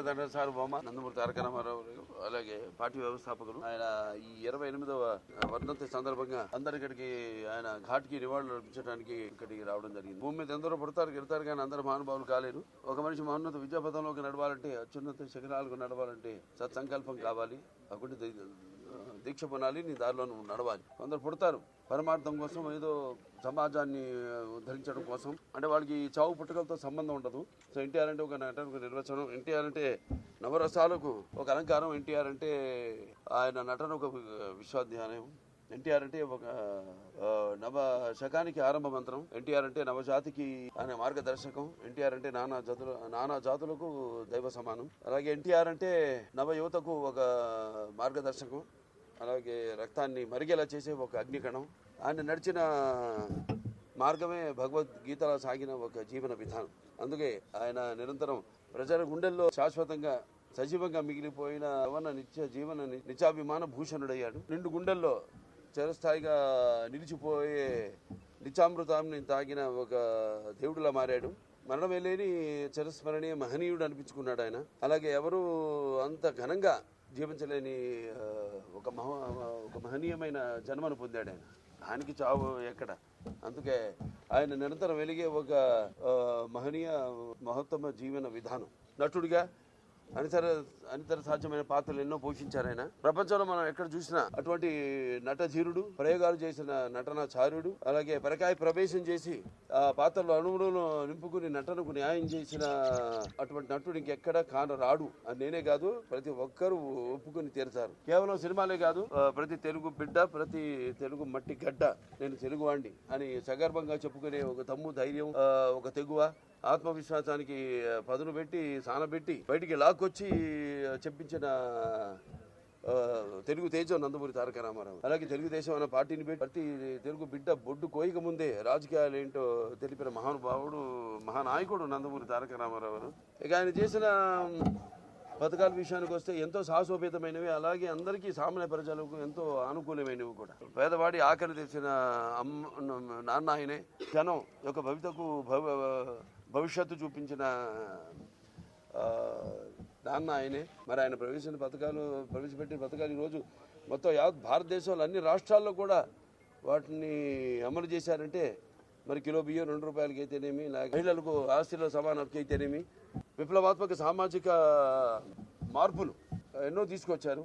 దండ సార్వభౌమ నందమూరి తారక రామారావు అలాగే పార్టీ వ్యవస్థాపకులు. ఆయన ఈ ఇరవై ఎనిమిదవ వర్ధంతి సందర్భంగా అందరి ఇక్కడికి ఆయన ఘాట్కి నివాళులు అర్పించడానికి ఇక్కడికి రావడం జరిగింది. భూమి మీద ఎందరో పుడతారు గెడతారు కానీ అందరూ మహానుభావులు కాలేరు. ఒక మనిషి మహోన్నత విద్యాపథంలోకి నడవాలంటే అత్యున్నత శిఖరాలకు నడవాలంటే సత్సంకల్పం కావాలి. ఒకటి దీక్ష పొనాలి నీ దారిలో నువ్వు నడవాలి. కొందరు పుడతారు పరమార్థం కోసం ఏదో సమాజాన్ని ఉద్ధరించడం కోసం. అంటే వాళ్ళకి చావు పుట్టుకలతో సంబంధం ఉండదు. సో ఎన్టీఆర్ అంటే ఒక నటన నిర్వచనం. ఎన్టీఆర్ అంటే నవరసాలకు ఒక అలంకారం. ఎన్టీఆర్ అంటే ఆయన నటన ఒక విశ్వాధ్యానం ఎన్టీఆర్ అంటే ఒక నవ శకానికి ఆరంభ మంత్రం. ఎన్టీఆర్ అంటే నవజాతికి ఆయన మార్గదర్శకం. ఎన్టీఆర్ అంటే నానా జాతుల నానా జాతులకు దైవ సమానం. అలాగే ఎన్టీఆర్ అంటే నవ యువతకు ఒక మార్గదర్శకం. అలాగే రక్తాన్ని మరిగేలా చేసే ఒక అగ్నికణం. ఆయన నడిచిన మార్గమే భగవద్గీతలో సాగిన ఒక జీవన విధానం. అందుకే ఆయన నిరంతరం ప్రజల గుండెల్లో శాశ్వతంగా సజీవంగా మిగిలిపోయిన యవన నిత్య జీవన నిత్యాభిమాన భూషణుడయ్యాడు. రెండు గుండెల్లో చిరస్థాయిగా నిలిచిపోయే నిత్యామృతాన్ని తాగిన ఒక దేవుడిలా మారాడు. మరణం లేని చిరస్మరణీయ మహనీయుడు అనిపించుకున్నాడు ఆయన. అలాగే ఎవరు అంత ఘనంగా జీవించలేని ఒక మహ ఒక మహనీయమైన జన్మను పొందాడు ఆయన. ఆయనకి చావు ఎక్కడ? అందుకే ఆయన నిరంతరం వెలిగే ఒక మహనీయ మహత్తమ జీవన విధానం. నటుడిగా అనితర అనితర సాధ్యమైన పాత్రలు ఎన్నో పోషించారు ఆయన. ప్రపంచంలో మనం ఎక్కడ చూసినా అటువంటి నటధీరుడు ప్రయోగాలు చేసిన నటనాచార్యుడు అలాగే పరకాయ ప్రవేశం చేసి ఆ పాత్రలో అనుగుణంలో నింపుకుని నటనకు న్యాయం చేసిన అటువంటి నటుడు ఇంకెక్కడ కాన రాడు. అని నేనే కాదు ప్రతి ఒక్కరూ ఒప్పుకొని తీరుతారు. కేవలం సినిమాలే కాదు ప్రతి తెలుగు బిడ్డ ప్రతి తెలుగు మట్టి గడ్డ నేను తెలుగువాణ్ణి అని సగర్భంగా చెప్పుకునే ఒక తమ్ము ధైర్యం ఒక తెగువ ఆత్మవిశ్వాసానికి పదును పెట్టి సానబెట్టి బయటికి లాక్కొచ్చి చెప్పించిన తెలుగుదేశం తెలుగు తేజం నందమూరి తారక రామారావు. అలాగే తెలుగుదేశం అనే పార్టీని పెట్టి ప్రతి తెలుగు బిడ్డ బొడ్డు కోయిక ముందే రాజకీయాలు ఏంటో తెలిపిన మహానుభావుడు మహానాయకుడు నందమూరి తారక రామారావు ఇక ఆయన చేసిన పథకాల విషయానికి వస్తే ఎంతో సాహసోపేతమైనవి అలాగే అందరికీ సామాన్య ప్రజలకు ఎంతో అనుకూలమైనవి కూడా. పేదవాడి ఆకలి తెచ్చిన అమ్మ నాన్న ఆయనే జనం యొక్క భవితకు భవ భవిష్యత్తు చూపించిన నాన్న ఆయనే. మరి ఆయన ప్రవేశించిన పథకాలు ప్రవేశపెట్టిన పథకాలు ఈరోజు మొత్తం యావత్ భారతదేశంలో అన్ని రాష్ట్రాల్లో కూడా వాటిని అమలు చేశారంటే మరి కిలో బియ్యం రెండు రూపాయలకి అయితేనేమి మహిళలకు ఆస్తిలో సమాన అయితేనేమి విప్లవాత్మక సామాజిక మార్పులు ఎన్నో తీసుకొచ్చారు.